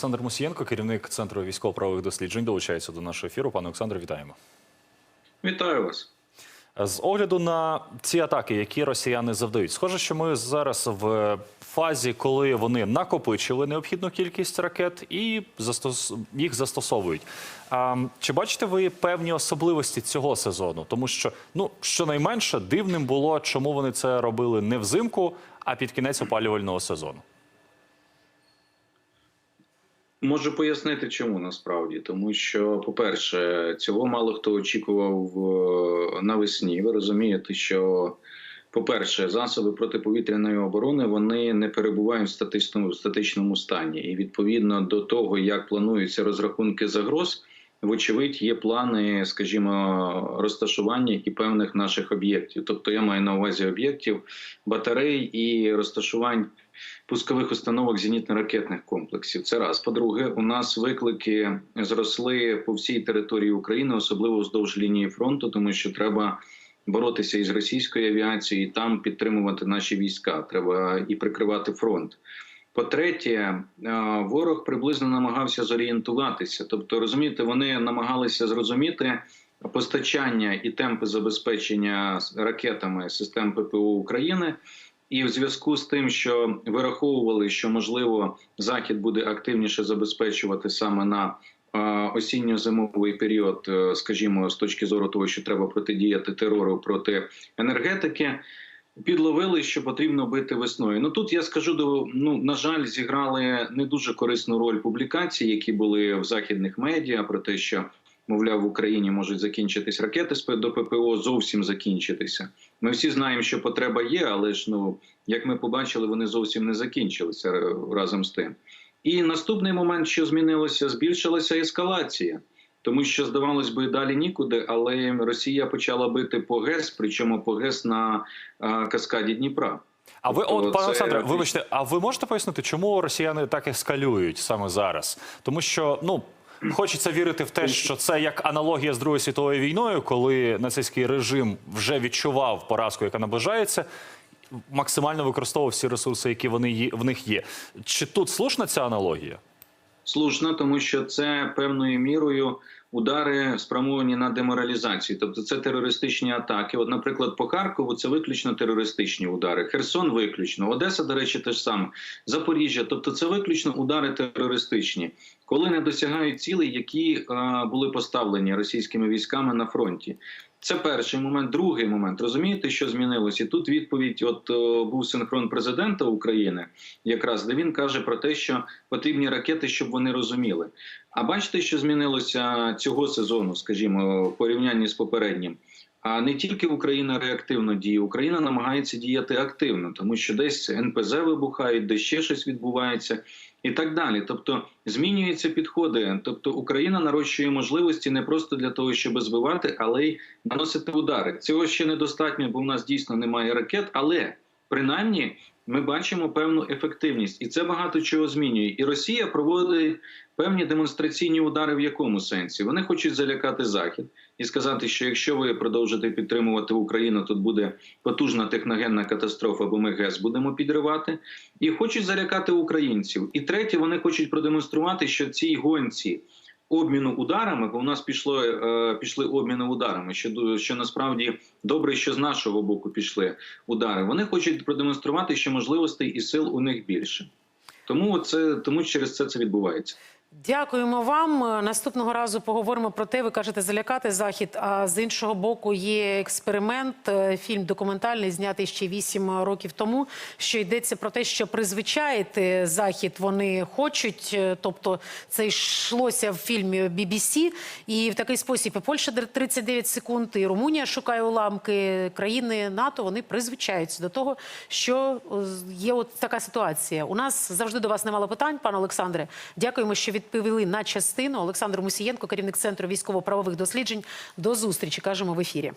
Олександр Мусієнко, керівник центру військово-правових досліджень, долучається до нашого ефіру. Пане Олександре, вітаємо. Вітаю вас. З огляду на ці атаки, які росіяни завдають, схоже, що ми зараз в фазі, коли вони накопичили необхідну кількість ракет і їх застосовують. А, чи бачите ви певні особливості цього сезону? Тому що, ну щонайменше, дивним було, чому вони це робили не взимку, а під кінець опалювального сезону. Можу пояснити, чому насправді, тому що, по-перше, цього мало хто очікував навесні. Ви розумієте, що, по-перше, засоби протиповітряної оборони вони не перебувають в статичному, в статичному стані, і відповідно до того, як плануються розрахунки загроз. Вочевидь, є плани, скажімо, розташування і певних наших об'єктів. Тобто, я маю на увазі об'єктів батарей і розташувань пускових установок зенітно-ракетних комплексів. Це раз. По-друге, у нас виклики зросли по всій території України, особливо вздовж лінії фронту, тому що треба боротися із російською авіацією, і там підтримувати наші війська. Треба і прикривати фронт. По-третє, е, ворог приблизно намагався зорієнтуватися. Тобто, розумієте, вони намагалися зрозуміти постачання і темпи забезпечення ракетами систем ППО України. І в зв'язку з тим, що вираховували, що можливо захід буде активніше забезпечувати саме на осінньо-зимовий період, е, скажімо, з точки зору того, що треба протидіяти терору проти енергетики. Підловили, що потрібно бити весною. Ну тут я скажу до ну на жаль, зіграли не дуже корисну роль публікації, які були в західних медіа про те, що мовляв в Україні можуть закінчитись ракети з до ППО, зовсім закінчитися. Ми всі знаємо, що потреба є, але ж ну як ми побачили, вони зовсім не закінчилися е, разом з тим. І наступний момент, що змінилося, збільшилася ескалація. Тому що здавалось би далі нікуди, але Росія почала бити по ГЕС, причому по ГЕС на е, каскаді Дніпра. А ви, Тобто от, пане це- Олександре, вибачте, а ви можете пояснити, чому росіяни так ескалюють саме зараз? Тому що ну. Хочеться вірити в те, що це як аналогія з Другою світовою війною, коли нацистський режим вже відчував поразку, яка наближається, максимально використовував всі ресурси, які вони є, в них є. Чи тут слушна ця аналогія? Слушно, тому що це певною мірою удари спрямовані на деморалізацію, тобто це терористичні атаки. От, наприклад, по Харкову це виключно терористичні удари. Херсон виключно, Одеса, до речі, теж саме Запоріжжя. Тобто, це виключно удари терористичні, коли не досягають цілей, які е, були поставлені російськими військами на фронті. Це перший момент. Другий момент розумієте, що змінилось? І тут відповідь: от о, був синхрон президента України, якраз де він каже про те, що потрібні ракети, щоб вони розуміли. А бачите, що змінилося цього сезону, скажімо, в порівнянні з попереднім. А не тільки Україна реактивно діє, Україна намагається діяти активно, тому що десь НПЗ вибухають, десь ще щось відбувається і так далі. Тобто змінюються підходи. Тобто Україна нарощує можливості не просто для того, щоб збивати, але й наносити удари. Цього ще недостатньо, бо в нас дійсно немає ракет, але принаймні ми бачимо певну ефективність, і це багато чого змінює. І Росія проводить певні демонстраційні удари. В якому сенсі вони хочуть залякати захід і сказати, що якщо ви продовжите підтримувати Україну, тут буде потужна техногенна катастрофа, бо ми ГЕС будемо підривати, і хочуть залякати українців. І третє, вони хочуть продемонструвати, що цій гонці. Обміну ударами, бо у нас пішло е, пішли обміни ударами. Що що насправді добре, що з нашого боку пішли удари. Вони хочуть продемонструвати, що можливостей і сил у них більше. Тому це тому через це це відбувається. Дякуємо вам. Наступного разу поговоримо про те. Ви кажете залякати захід. А з іншого боку, є експеримент, е, фільм документальний, знятий ще 8 років тому. Що йдеться про те, що призвичаїти захід вони хочуть. Е, Тобто, це йшлося в фільмі BBC. І в такий спосіб і Польща 39 секунд, і Румунія шукає уламки. Країни НАТО вони призвичаються до того, що е, є от така ситуація. У нас завжди до вас немало питань, пане Олександре. Дякуємо, що відповіли на частину. Олександр Мусієнко, керівник центру військово-правових досліджень. До зустрічі кажемо в ефірі.